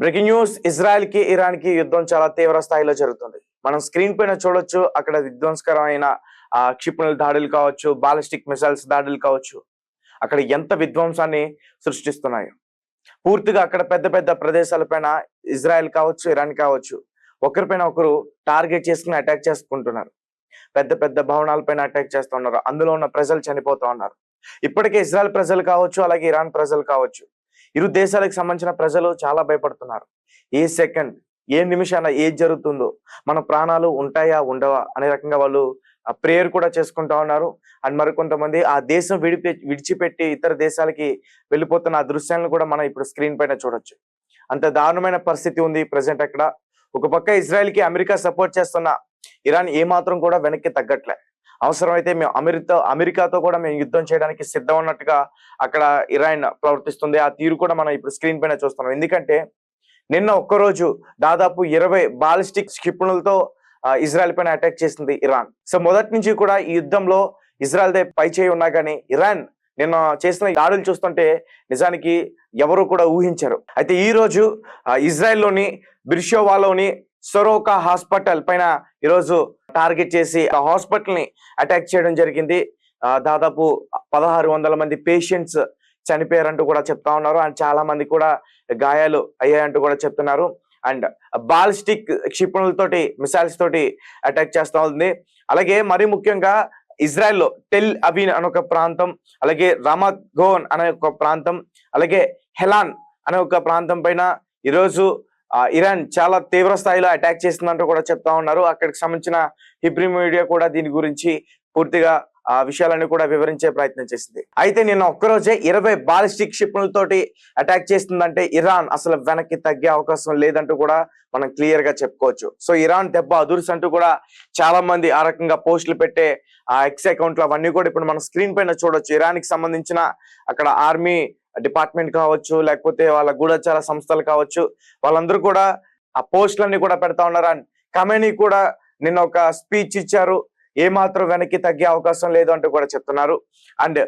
Breaking news ఇజ్రాయెల్కి ఇరాన్కి యుద్ధం చాలా తీవ్ర స్థాయిలో జరుగుతుంది. మనం స్క్రీన్ పైన చూడొచ్చు అక్కడ విధ్వంసకరమైన ఆ క్షిపణుల దాడులు కావచ్చు బాలిస్టిక్ మిసైల్స్ దాడులు కావచ్చు. అక్కడ ఎంత విధ్వంసాన్ని సృష్టిస్తున్నాయి. పూర్తిగా అక్కడ పెద్ద పెద్ద ప్రదేశాలపైన ఇజ్రాయెల్ కావచ్చు ఇరాన్ కావచ్చు ఒకరిపైన ఒకరు టార్గెట్ చేసుకుని అటాక్ చేసుకుంటున్నారు. పెద్ద పెద్ద భవనాలపైన అటాక్ చేస్తూ ఉన్నారు. అందులో ఉన్న ప్రజలు చనిపోతూ ఉన్నారు. ఇప్పటికే ఇజ్రాయెల్ ప్రజలు కావచ్చు అలాగే ఇరాన్ ప్రజలు కావచ్చు. ఇరు దేశాలకు సంబంధించిన ప్రజలు చాలా భయపడుతున్నారు. ఏ సెకండ్ ఏ నిమిషాన ఏది జరుగుతుందో మన ప్రాణాలు ఉంటాయా ఉండవా అనే రకంగా వాళ్ళు ప్రేయర్ కూడా చేసుకుంటా ఉన్నారు. అండ్ మరి కొంతమంది ఆ దేశం విడిపి విడిచిపెట్టి ఇతర దేశాలకి వెళ్ళిపోతున్న ఆ దృశ్యాలను కూడా మనం ఇప్పుడు స్క్రీన్ పైన చూడొచ్చు. అంత దారుణమైన పరిస్థితి ఉంది ప్రజెంట్ అక్కడ. ఒక పక్క ఇజ్రాయెల్కి అమెరికా సపోర్ట్ చేస్తున్న ఇరాన్ ఏ మాత్రం కూడా వెనక్కి తగ్గట్లే. అవసరమైతే మేము అమెరికా అమెరికాతో కూడా మేము యుద్ధం చేయడానికి సిద్ధం ఉన్నట్టుగా అక్కడ ఇరాన్ ప్రవర్తిస్తుంది. ఆ తీరు కూడా మనం ఇప్పుడు స్క్రీన్ పైన చూస్తున్నాం. ఎందుకంటే నిన్న ఒక్కరోజు దాదాపు ఇరవై బాలిస్టిక్ క్షిపణులతో ఆ, ఇజ్రాయెల్ పైన అటాక్ చేసింది ఇరాన్. సో మొదటి నుంచి కూడా ఈ యుద్ధంలో ఇజ్రాయెల్దే పై చేయి ఉన్నా కానీ ఇరాన్ నిన్న చేసిన దాడులు చూస్తుంటే నిజానికి ఎవరు కూడా ఊహించరు. అయితే ఈ రోజు ఇజ్రాయెల్లోని బిర్షోవాలోని సొరోకా హాస్పిటల్ పైన ఈరోజు టార్గెట్ చేసి ఆ హాస్పిటల్ని అటాక్ చేయడం జరిగింది. దాదాపు పదహారు వందల మంది పేషెంట్స్ చనిపోయారంటూ కూడా చెప్తా ఉన్నారు. అండ్ చాలా మంది కూడా గాయాలు అయ్యాయంటూ కూడా చెప్తున్నారు. అండ్ బాలిస్టిక్ క్షిపణులతోటి మిసైల్స్ తోటి అటాక్ చేస్తా ఉంది. అలాగే మరి ముఖ్యంగా ఇజ్రాయెల్లో టెల్ అవీన్ అనే ఒక ప్రాంతం అలాగే రామత్ గోన్ అనే ఒక ప్రాంతం అలాగే హెలాన్ అనే ఒక ప్రాంతం పైన ఈరోజు ఇరాన్ చాలా తీవ్ర స్థాయిలో అటాక్ చేసిందంటూ కూడా చెప్తా ఉన్నారు. అక్కడికి సంబంధించిన హిబ్రి మీడియా కూడా దీని గురించి పూర్తిగా ఆ విషయాలన్నీ కూడా వివరించే ప్రయత్నం చేసింది. అయితే నిన్న ఒక్కరోజే ఇరవై బాలిస్టిక్ క్షిపణులతోటి అటాక్ చేస్తుందంటే ఇరాన్ అసలు వెనక్కి తగ్గే అవకాశం లేదంటూ కూడా మనం క్లియర్గా చెప్పుకోవచ్చు. సో ఇరాన్ దెబ్బ అదుర్స్ అంటూ కూడా చాలా మంది ఆ రకంగా పోస్టులు పెట్టే ఆ ఎక్స్ అకౌంట్లు అవన్నీ కూడా ఇప్పుడు మనం స్క్రీన్ పైన చూడొచ్చు. ఇరాన్కి సంబంధించిన అక్కడ ఆర్మీ డిపార్ట్మెంట్ కావచ్చు లేకపోతే వాళ్ళ గూఢచార సంస్థలు కావచ్చు వాళ్ళందరూ కూడా ఆ పోస్టులన్నీ కూడా పెడతా ఉన్నారు. అండ్ కమెనీ కూడా నిన్న ఒక స్పీచ్ ఇచ్చారు. ఏ మాత్రం వెనక్కి తగ్గే అవకాశం లేదు అంటూ కూడా చెప్తున్నారు. అండ్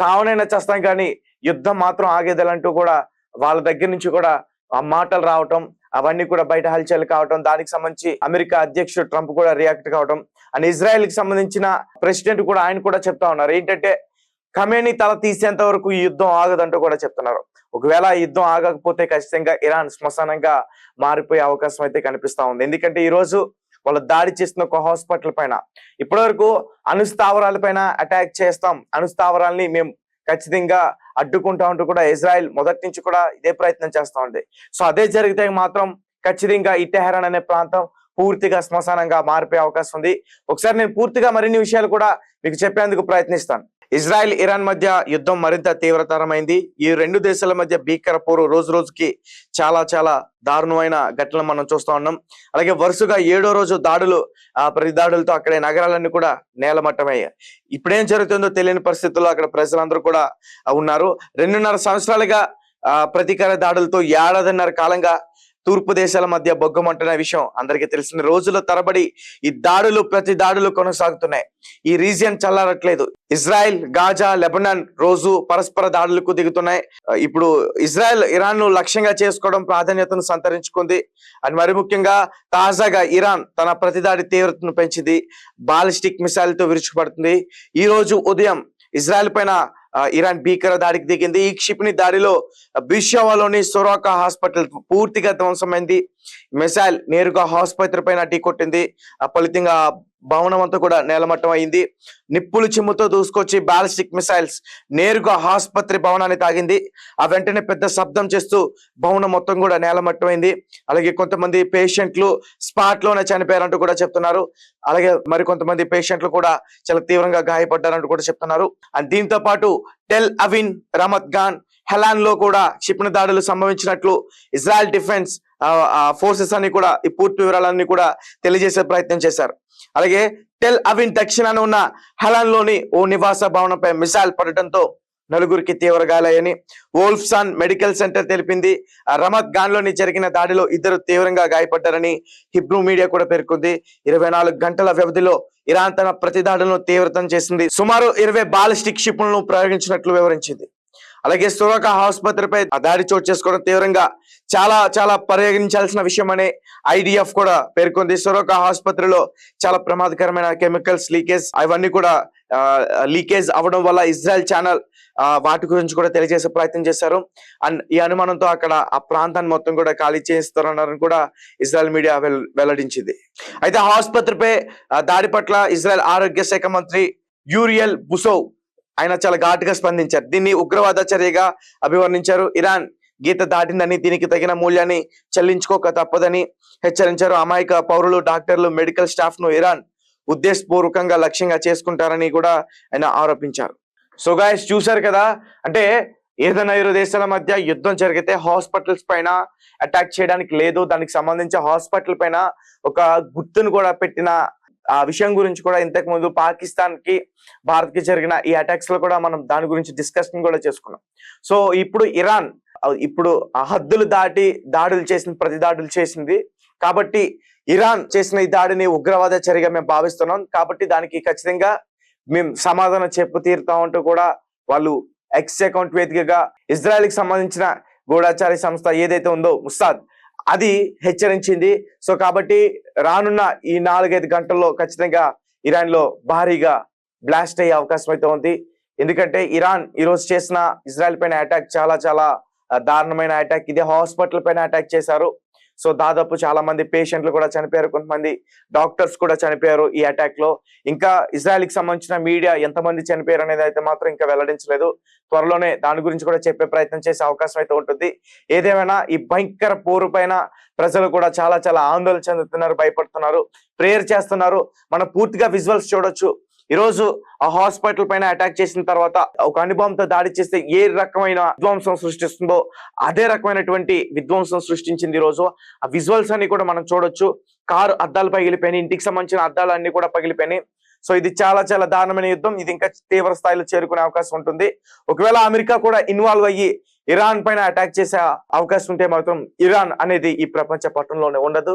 చావనైనా చేస్తాం కానీ యుద్ధం మాత్రం ఆగేదలంటూ కూడా వాళ్ళ దగ్గర నుంచి కూడా ఆ మాటలు రావటం అవన్నీ కూడా బయట హల్చల్ కావటం దానికి సంబంధించి అమెరికా అధ్యక్షుడు ట్రంప్ కూడా రియాక్ట్ కావటం అండ్ ఇజ్రాయెల్కి సంబంధించిన ప్రెసిడెంట్ కూడా ఆయన కూడా చెప్తా ఉన్నారు. ఏంటంటే ఖమేని తల తీసేంత వరకు ఈ యుద్ధం ఆగదంటూ కూడా చెప్తున్నారు. ఒకవేళ యుద్ధం ఆగకపోతే ఖచ్చితంగా ఇరాన్ శ్మశానంగా మారిపోయే అవకాశం అయితే కనిపిస్తా ఉంది. ఎందుకంటే ఈ రోజు వాళ్ళు దాడి చేసిన ఒక హాస్పిటల్ పైన ఇప్పటివరకు అణుస్థావరాల పైన అటాక్ చేస్తాం. అణుస్థావరాల్ని మేము ఖచ్చితంగా అడ్డుకుంటా ఉంటూ కూడా ఇజ్రాయెల్ మొదటి నుంచి కూడా ఇదే ప్రయత్నం చేస్తా ఉంది. సో అదే జరిగితే మాత్రం ఖచ్చితంగా ఇటెహరాన్ అనే ప్రాంతం పూర్తిగా శ్మశానంగా మారిపోయే అవకాశం ఉంది. ఒకసారి నేను పూర్తిగా మరిన్ని విషయాలు కూడా మీకు చెప్పేందుకు ప్రయత్నిస్తాను. ఇజ్రాయెల్ ఇరాన్ మధ్య యుద్ధం మరింత తీవ్రతరమైంది. ఈ రెండు దేశాల మధ్య భీకర పోరు రోజు రోజుకి చాలా చాలా దారుణమైన ఘటనలు మనం చూస్తూ ఉన్నాం. అలాగే వరుసగా ఏడో రోజు దాడులు ఆ ప్రతి దాడులతో అక్కడ నగరాలన్నీ కూడా నేలమట్టమయ్యాయి. ఇప్పుడేం జరుగుతుందో తెలియని పరిస్థితుల్లో అక్కడ ప్రజలందరూ కూడా ఉన్నారు. రెండున్నర సంవత్సరాలుగా ఆ ప్రతీకార దాడులతో ఏడాదిన్నర కాలంగా తూర్పు దేశాల మధ్య బొగ్గమంటున్న విషయం అందరికీ తెలిసిన రోజుల తరబడి ఈ దాడులు ప్రతి దాడులు కొనసాగుతున్నాయి. ఈ రీజియన్ చల్లారట్లేదు. ఇజ్రాయెల్ గాజా లెబనాన్ రోజు పరస్పర దాడులకు దిగుతున్నాయి. ఇప్పుడు ఇజ్రాయెల్ ఇరాన్ను లక్ష్యంగా చేసుకోవడం ప్రాధాన్యతను సంతరించుకుంది. అండ్ మరి ముఖ్యంగా తాజాగా ఇరాన్ తన ప్రతిదాడి తీవ్రతను పెంచింది. బాలిస్టిక్ మిసైల్తో విరుచుకుపడుతుంది. ఈ రోజు ఉదయం ఇజ్రాయెల్ పైన ఇరాన్ భీకర దాడికి దిగింది. ఈ క్షిపణి దాడిలో బిషావాలోని సొరాకా హాస్పిటల్ పూర్తిగా ధ్వంసమైంది. మిసైల్ నేరుగా ఆసుపత్రి పైన ఢీకొట్టింది ఆ ఫలితంగా భవనం అంతా కూడా నేలమట్టం అయింది. నిప్పులు చిమ్ముతో దూసుకొచ్చి బాలిస్టిక్ మిసైల్స్ నేరుగా ఆసుపత్రి భవనాన్ని తాగింది. ఆ వెంటనే పెద్ద శబ్దం చేస్తూ భవనం మొత్తం కూడా నేలమట్టమైంది అలాగే కొంతమంది పేషెంట్లు స్పాట్లోనే చనిపోయారంటూ కూడా చెప్తున్నారు. అలాగే మరి కొంతమంది పేషెంట్లు కూడా చాలా తీవ్రంగా గాయపడ్డారంటూ కూడా చెప్తున్నారు. అండ్ దీంతో పాటు టెల్ అవిన్ రమత్ గాన్ హెలాన్లో కూడా క్షిపణి దాడులు సంభవించినట్లు ఇజ్రాయెల్ డిఫెన్స్ ఫోర్సెస్ అని కూడా ఈ పూర్తి వివరాలన్నీ కూడా తెలియజేసే ప్రయత్నం చేశారు. అలాగే టెల్ అవిన్ దక్షిణాన ఉన్న హెలాన్లోని ఓ నివాస భవనంపై మిసైల్ పడటంతో నలుగురికి తీవ్ర గాయాలయ్యని వోల్ఫ్సాన్ మెడికల్ సెంటర్ తెలిపింది. ఆ రమత్ గాన్లోని జరిగిన దాడిలో ఇద్దరు తీవ్రంగా గాయపడ్డారని హిబ్రూ మీడియా కూడా పేర్కొంది. ఇరవై నాలుగు గంటల వ్యవధిలో ఇరాన్ తన ప్రతి దాడులను తీవ్రతం చేసింది. సుమారు ఇరవై బాలిస్టిక్ క్షిపణులను ప్రయోగించినట్లు వివరించింది. అలాగే సురక ఆసుపత్రిపై దాడి చోటు చేసుకోవడం తీవ్రంగా చాలా చాలా పరిగణించాల్సిన విషయం అని ఐడిఎఫ్ కూడా పేర్కొంది. సురక ఆసుపత్రిలో చాలా ప్రమాదకరమైన కెమికల్స్ లీకేజ్ అవన్నీ కూడా లీకేజ్ అవ్వడం వల్ల ఇజ్రాయెల్ ఛానల్ వాటి గురించి కూడా తెలియజేసే ప్రయత్నం చేశారు. అండ్ ఈ అనుమానంతో అక్కడ ఆ ప్రాంతాన్ని మొత్తం కూడా ఖాళీ చేస్తున్నారని కూడా ఇజ్రాయెల్ మీడియా వెల్లడించింది. అయితే ఆసుపత్రిపై దాడి పట్ల ఇజ్రాయెల్ ఆరోగ్య శాఖ మంత్రి యూరియల్ బుసోవ్ ఆయన చాలా ఘాటుగా స్పందించారు. దీన్ని ఉగ్రవాద చర్యగా అభివర్ణించారు. ఇరాన్ గీత దాటిందని దీనికి తగిన మూల్యాన్ని చెల్లించుకోక తప్పదని హెచ్చరించారు. అమాయక పౌరులు డాక్టర్లు మెడికల్ స్టాఫ్ను ఇరాన్ ఉద్దేశపూర్వకంగా లక్ష్యంగా చేసుకుంటారని కూడా ఆయన ఆరోపించారు. సో గాయస్ చూశారు కదా? అంటే ఏదైనా ఇరు దేశాల మధ్య యుద్ధం జరిగితే హాస్పిటల్స్ పైన అటాక్ చేయడానికి లేదు. దానికి సంబంధించి హాస్పిటల్ పైన ఒక గుర్తును కూడా పెట్టిన ఆ విషయం గురించి కూడా ఇంతకు ముందు పాకిస్తాన్కి భారత్కి జరిగిన ఈ అటాక్స్లో కూడా మనం దాని గురించి డిస్కషన్ కూడా చేసుకున్నాం. సో ఇప్పుడు ఇరాన్ ఇప్పుడు హద్దులు దాటి దాడులు చేసిన ప్రతి దాడులు చేసింది. కాబట్టి ఇరాన్ చేసిన ఈ దాడిని ఉగ్రవాద చర్యగా మేము భావిస్తున్నాం. కాబట్టి దానికి ఖచ్చితంగా మేము సమాధానం చెప్పు తీరుతామంటూ కూడా వాళ్ళు ఎక్స్ అకౌంట్ వేదికగా ఇజ్రాయెల్కి సంబంధించిన గూఢాచారి సంస్థ ఏదైతే ఉందో ముస్తాద్ అది హెచ్చరించింది. సో కాబట్టి రానున్న ఈ నాలుగైదు గంటల్లో ఖచ్చితంగా ఇరాన్లో భారీగా బ్లాస్ట్ అయ్యే అవకాశం అయితే ఉంది. ఎందుకంటే ఇరాన్ ఈరోజు చేసిన ఇజ్రాయెల్ పైన అటాక్ చాలా చాలా దారుణమైన అటాక్. ఇది హాస్పిటల్ పైన అటాక్ చేశారు. సో దాదాపు చాలా మంది పేషెంట్లు కూడా చనిపోయారు కొంతమంది డాక్టర్స్ కూడా చనిపోయారు ఈ అటాక్లో ఇంకా ఇజ్రాయెల్కి సంబంధించిన మీడియా ఎంతమంది చనిపోయారు అనేది అయితే మాత్రం ఇంకా వెల్లడించలేదు. త్వరలోనే దాని గురించి కూడా చెప్పే ప్రయత్నం చేసే అవకాశం అయితే ఉంటుంది. ఏదేమైనా ఈ భయంకర పోరు పైన ప్రజలు కూడా చాలా చాలా ఆందోళన చెందుతున్నారు భయపడుతున్నారు ప్రేయర్ చేస్తున్నారు. మనం పూర్తిగా విజువల్స్ చూడొచ్చు. ఈ రోజు ఆ హాస్పిటల్ పైన అటాక్ చేసిన తర్వాత ఒక అనుభవంతో దాడి చేస్తే ఏ రకమైన విధ్వంసం సృష్టిస్తుందో అదే రకమైనటువంటి విధ్వంసం సృష్టించింది ఈ రోజు ఆ విజువల్స్ అన్ని కూడా మనం చూడొచ్చు. కారు అద్దాలు పగిలిపోయినాయి. ఇంటికి సంబంధించిన అద్దాలు అన్ని కూడా పగిలిపోయినాయి. సో ఇది చాలా చాలా దారుణమైన యుద్ధం. ఇది ఇంకా తీవ్ర స్థాయిలో చేరుకునే అవకాశం ఉంటుంది. ఒకవేళ అమెరికా కూడా ఇన్వాల్వ్ అయ్యి ఇరాన్ పైన అటాక్ చేసే అవకాశం ఉంటే మాత్రం ఇరాన్ అనేది ఈ ప్రపంచ పట్టణంలోనే ఉండదు.